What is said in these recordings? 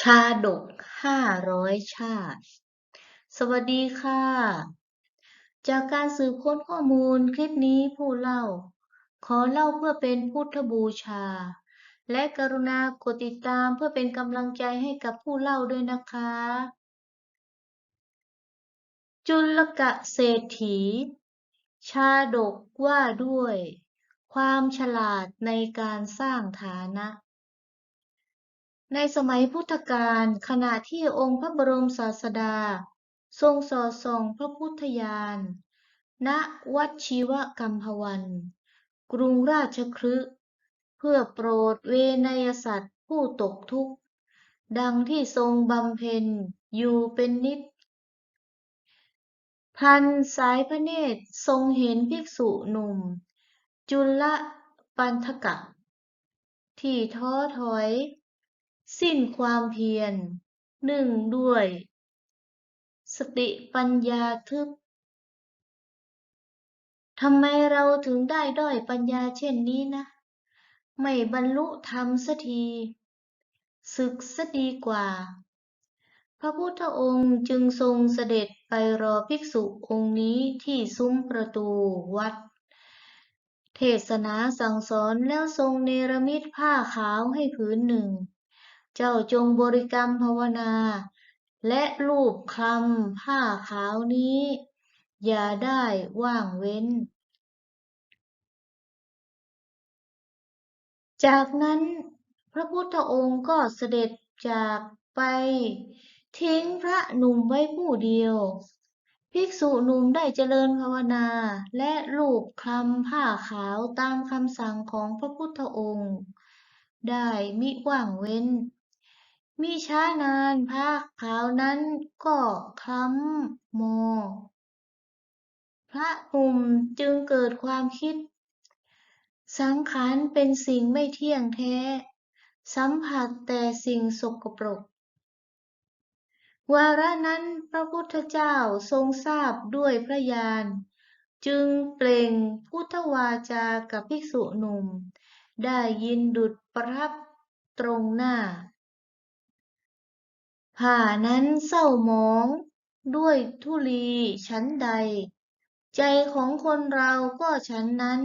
ชาดกห้าร้อยชาติ สวัสดีค่ะ จากการสืบค้นข้อมูลคลิปนี้ผู้เล่า ขอเล่าเพื่อเป็นพุทธบูชา และกรุณากดติดตามเพื่อเป็นกำลังใจให้กับผู้เล่าด้วยนะคะ จุลกะเศรษฐี ชาดกว่าด้วย ความฉลาดในการสร้างฐานะ ในสมัยพุทธกาลขณะที่องค์พระบรมศาสดา ทรงสอดส่องพระพุทธญาณณวัดชีวกัมพวัน กรุงราชคฤห์เพื่อโปรดเวนยสัตว์ผู้ตกทุกข์ ดังที่ทรงบำเพ็ญอยู่เป็นนิจพันสายพระเนตรทรงเห็นภิกษุหนุ่ม จุลปันธกะ ที่ท้อถอย สิ้นความเพียรหนึ่งด้วย สติปัญญาทึบทำไมเราถึงได้ด้อยปัญญาเช่นนี้นะ ไม่บรรลุธรรมสักทีศึกซะดีกว่า พระพุทธองค์จึงทรงเสด็จไปรอภิกษุองค์นี้ที่ซุ้มประตูวัด เทศนาสั่งสอนแล้วทรงเนรมิตผ้าขาวให้ผืนหนึ่ง เจ้าจงบริกรรมภาวนา และรูปคลำผ้าขาวนี้ อย่าได้ว่างเว้น จากนั้นพระพุทธองค์ก็เสด็จจากไป ทิ้งพระหนุ่มไว้ผู้เดียว ภิกษุหนุ่มได้เจริญภาวนา และรูปคลำผ้าขาวตามคำสั่งของพระพุทธองค์ ได้มิว่างเว้น มิช้านานผ้าขาวนั้นก็คล้ำมอพระหนุ่มจึงเกิดความคิด สังขารเป็นสิ่งไม่เที่ยงแท้ สัมผัสแต่สิ่งสกปรก วาระนั้นพระพุทธเจ้าทรงทราบด้วยพระญาณจึงเปล่งพุทธวาจากับภิกษุหนุ่ม ได้ยินดุจประทับตรงหน้า ผ้านั้นเศร้าหมอง ด้วยธุลีชั้นใด ใจของคนเราก็ฉันนั้น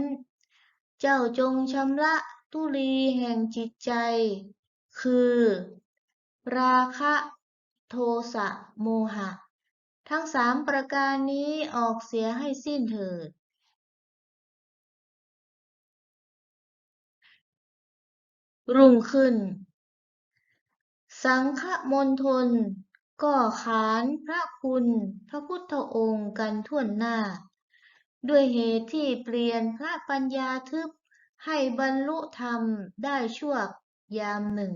เจ้าจงชำระธุลีแห่งจิตใจ คือ ราคะโทสะโมหะ ทั้งสามประการนี้ออกเสียให้สิ้นเถิดรุ่งขึ้น สังฆมณฑลก็ขานพระคุณพระพุทธองค์กันทั่วหน้า ด้วยเหตุที่เปลี่ยนพระปัญญาทึบให้บรรลุธรรมได้ชั่วยามหนึ่ง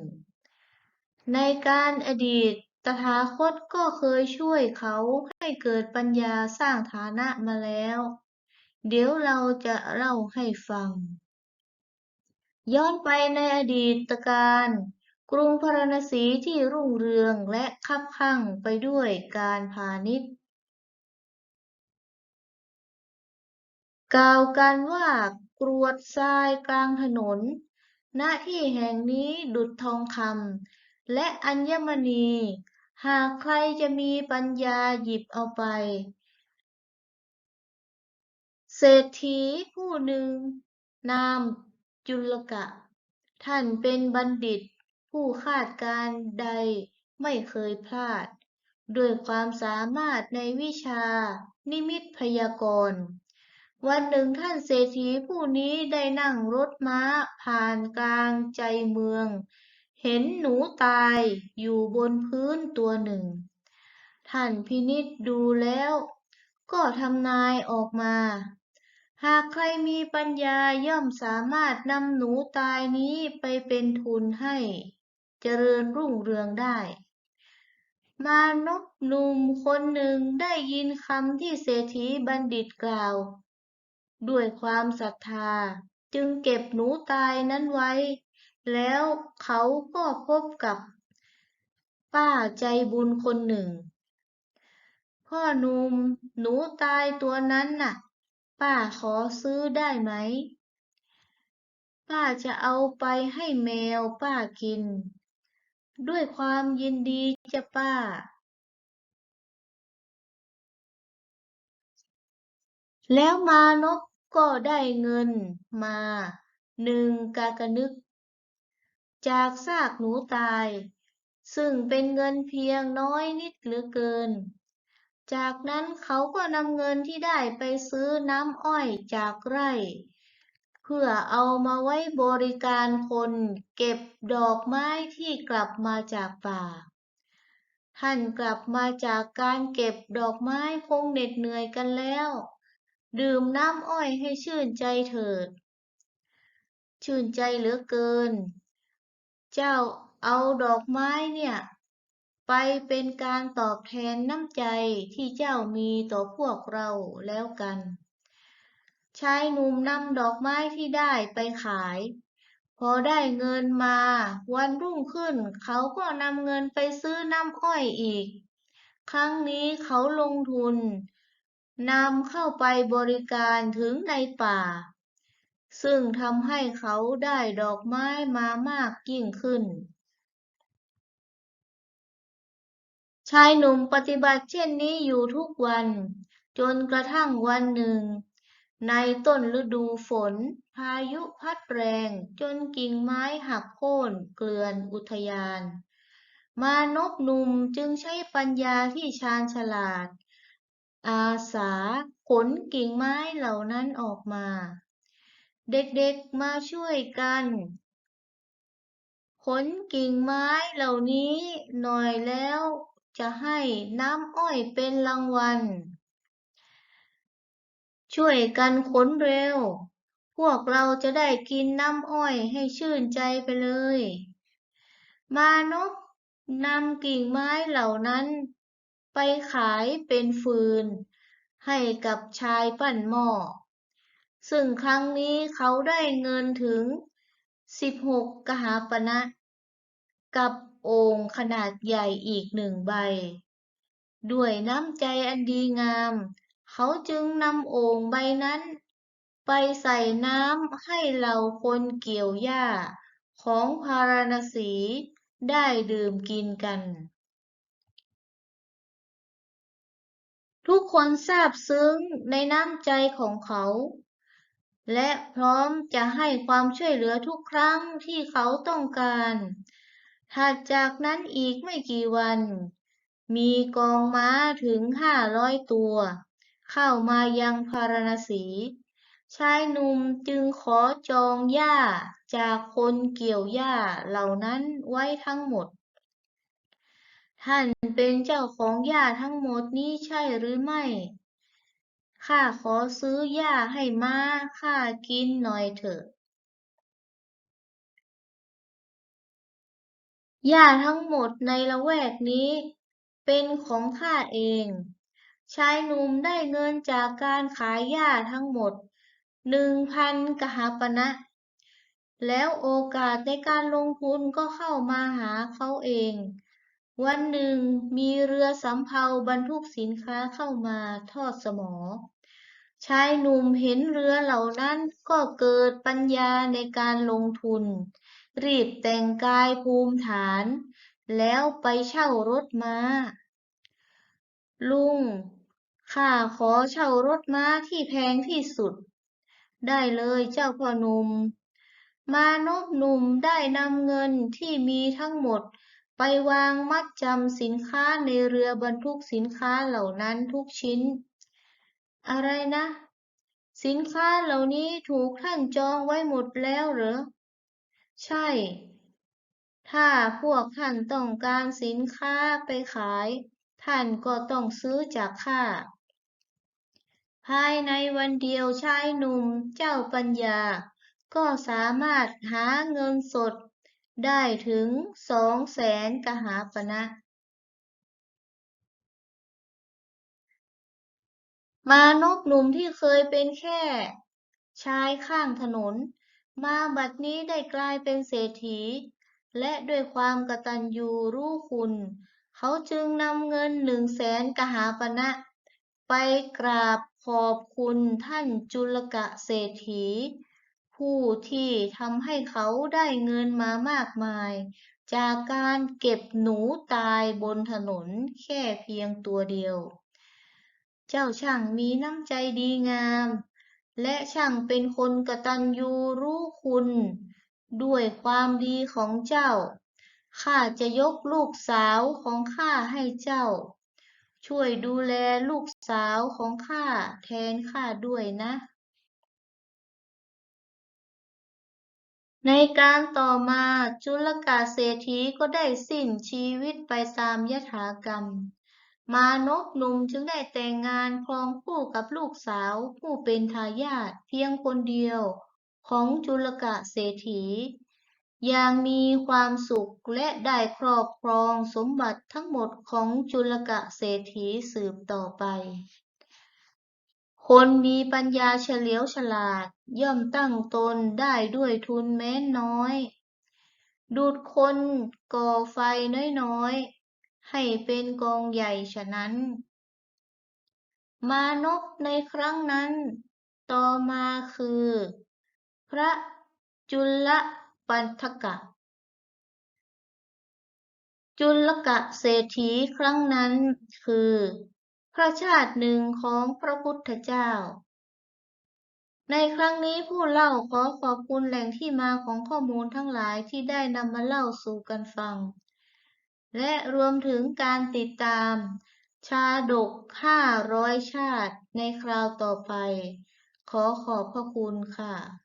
ในการอดีตตถาคตก็เคยช่วยเขาให้เกิดปัญญาสร้างฐานะมาแล้ว เดี๋ยวเราจะเล่าให้ฟัง ย้อนไปในอดีตการ กรุงพาราณสีที่รุ่งเรืองและคับคั่งไปด้วยการพาณิชย์ กล่าวกันว่ากรวดทรายกลางถนน ณที่แห่งนี้ดุจทองคำและอัญมณี หากใครจะมีปัญญาหยิบเอาไป เศรษฐีผู้หนึ่ง นามจุลกะ ท่านเป็นบัณฑิต ผู้คาดการณ์ใดไม่เคยพลาด ด้วยความสามารถในวิชา นิมิตพยากรณ์ วันหนึ่งท่านเศรษฐีผู้นี้ได้นั่งรถม้าผ่านกลางใจเมือง เห็นหนูตายอยู่บนพื้นตัวหนึ่ง ท่านพินิจดูแล้ว ก็ทำนายออกมาหากใครมีปัญญาย่อมสามารถนำหนูตายนี้ไปเป็นทุนให้ เจริญรุ่งเรืองได้ มานพหนุ่มคนหนึ่งได้ยินคำที่เศรษฐีบัณฑิตกล่าว ด้วยความศรัทธาจึงเก็บหนูตายนั้นไว้ แล้วเขาก็พบกับ ป้าใจบุญคนหนึ่ง พ่อหนุ่มหนูตายตัวนั้นน่ะ ป้าขอซื้อได้ไหม ป้าจะเอาไปให้แมวป้ากิน ด้วยความยินดีจ้ะป้าแล้วมานพก็ได้เงินมาหนึ่งกากะนึก จากซากหนูตาย ซึ่งเป็นเงินเพียงน้อยนิดเหลือเกิน จากนั้นเขาก็นำเงินที่ได้ไปซื้อน้ำอ้อยจากไร่ เพื่อเอามาไว้บริการคนเก็บดอกไม้ที่กลับมาจากป่า ท่านกลับมาจากการเก็บดอกไม้คงเหน็ดเหนื่อยกันแล้ว ดื่มน้ำอ้อยให้ชื่นใจเถิด ชื่นใจเหลือเกิน เจ้าเอาดอกไม้เนี่ย ไปเป็นการตอบแทนน้ำใจที่เจ้ามีต่อพวกเราแล้วกัน ชายหนุ่มนำดอกไม้ที่ได้ไปขาย พอได้เงินมา วันรุ่งขึ้น เขาก็นำเงินไปซื้อน้ำอ้อยอีก ครั้งนี้เขาลงทุนนำเข้าไปบริการถึงในป่า ซึ่งทำให้เขาได้ดอกไม้มามากยิ่งขึ้น ชายหนุ่มปฏิบัติเช่นนี้อยู่ทุกวัน จนกระทั่งวันหนึ่ง ในต้นฤดูฝน พายุพัดแรงจนกิ่งไม้หักโค่นเกลื่อนอุทยาน มานพหนุ่มจึงใช้ปัญญาที่ชาญฉลาด อาสาขนกิ่งไม้เหล่านั้นออกมา เด็กๆมาช่วยกันขนกิ่งไม้เหล่านี้หน่อยแล้วจะให้น้ำอ้อยเป็นรางวัล ช่วยกันขนเร็ว พวกเราจะได้กินน้ำอ้อยให้ชื่นใจไปเลย มานพนำกิ่งไม้เหล่านั้น ไปขายเป็นฟืน ให้กับชายปั้นหม้อ ซึ่งครั้งนี้เขาได้เงินถึง 16 กหาปณะ กับโอ่งขนาดใหญ่อีกหนึ่งใบ ด้วยน้ำใจอันดีงาม เขาจึงนำโอ่งใบนั้น ไปใส่น้ำให้เหล่าคนเกี่ยวหญ้าของพาราณสีได้ดื่มกินกัน ทุกคนซาบซึ้งในน้ำใจของเขา และพร้อมจะให้ความช่วยเหลือทุกครั้งที่เขาต้องการถัดจากนั้นอีกไม่กี่วัน มีกองม้าถึงห้าร้อยตัว เข้ามายังพาราณสี ชายหนุ่มจึงขอจองหญ้าจากคนเกี่ยวหญ้าเหล่านั้นไว้ทั้งหมด ท่านเป็นเจ้าของหญ้าทั้งหมดนี้ใช่หรือไม่ข้าขอซื้อหญ้าให้ม้าข้ากินหน่อยเถอะหญ้าทั้งหมดในละแวกนี้ เป็นของข้าเอง ชายหนุ่มได้เงินจากการขายหญ้าทั้งหมดหนึ่งพันกหาปณะ แล้วโอกาสในการลงทุนก็เข้ามาหาเขาเอง วันหนึ่งมีเรือสำเภาบรรทุกสินค้าเข้ามาทอดสมอ ชายหนุ่มเห็นเรือเหล่านั้นก็เกิดปัญญาในการลงทุน รีบแต่งกายภูมิฐาน แล้วไปเช่ารถม้าลุง ข้าขอเช่ารถม้าที่แพงที่สุด ได้เลยเจ้าพ่อหนุ่ม มานพหนุ่มได้นำเงินที่มีทั้งหมด ไปวางมัดจำสินค้าในเรือบรรทุกสินค้าเหล่านั้นทุกชิ้น อะไรนะ สินค้าเหล่านี้ถูกท่านจองไว้หมดแล้วเหรอ ใช่ ถ้าพวกท่านต้องการสินค้าไปขายท่านก็ต้องซื้อจากข้า ภายในวันเดียวชายหนุ่มเจ้าปัญญา ก็สามารถหาเงินสด ได้ถึงสองแสนกหาปณะมานพหนุ่มที่เคยเป็นแค่ ชายข้างถนน มาบัดนี้ได้กลายเป็นเศรษฐี และด้วยความกตัญญูรู้คุณ เขาจึงนำเงินหนึ่งแสนกหาปณะไปกราบ ขอบคุณท่านจุลกะเศรษฐี ผู้ที่ทำให้เขาได้เงินมามากมาย จากการเก็บหนูตายบนถนนแค่เพียงตัวเดียว เจ้าช่างมีน้ำใจดีงาม และช่างเป็นคนกตัญญูรู้คุณ ด้วยความดีของเจ้าข้าจะยกลูกสาวของข้าให้เจ้า ช่วยดูแลลูกสาวของข้าแทนข้าด้วยนะ ในการต่อมาจุลกาเศรษฐีก็ได้สิ้นชีวิตไปตามยถากรรม มานพหนุ่มจึงได้แต่งงานครองคู่กับลูกสาวผู้เป็นทายาทเพียงคนเดียวของจุลกะเศรษฐี อย่างมีความสุขและได้ครอบครองสมบัติทั้งหมดของจุลกะเศรษฐีสืบต่อไป คนมีปัญญาเฉลียวฉลาดย่อมตั้งตนได้ด้วยทุนแม้นน้อย ดูดคนก่อไฟน้อยๆ ให้เป็นกองใหญ่ฉะนั้น มานพในครั้งนั้น ต่อมาคือ พระจุล ปันทกะ จุลกะเศรษฐีครั้งนั้นคือ พระชาติหนึ่งของพระพุทธเจ้า ในครั้งนี้ผู้เล่าขอขอบคุณแหล่งที่มาของข้อมูลทั้งหลายที่ได้นำมาเล่าสู่กันฟัง และรวมถึงการติดตาม ชาดกห้ารอยชาติในคราวต่อไป ขอขอบพระคุณค่ะ